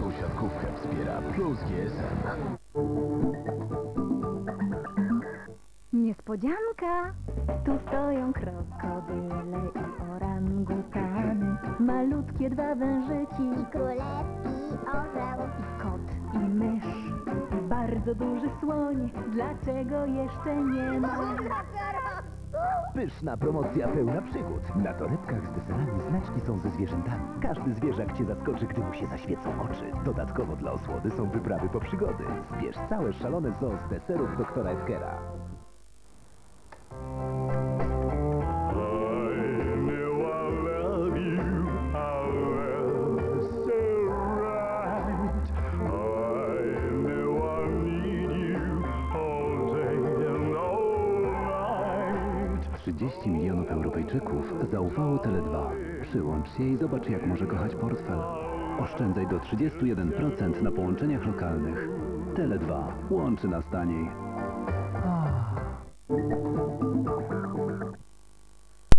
Siatkówkę wspiera Plus GSM. Niespodzianka! Tu stoją krokodyle i orangutany, malutkie dwa wężyki, I królewski orzeł. i kot i mysz, i bardzo duży słoń. Dlaczego jeszcze nie ma? Pyszna promocja pełna przygód. Na torebkach z deserami znaczki są ze zwierzętami. Każdy zwierzak cię zaskoczy, gdy mu się zaświecą oczy. Dodatkowo dla osłody są wyprawy po przygody. Zbierz całe szalone zoo z deserów doktora Edgera. 30 milionów Europejczyków zaufało Tele2. Przyłącz się i zobacz, jak może kochać portfel. Oszczędzaj do 31% na połączeniach lokalnych. Tele2 łączy nas taniej.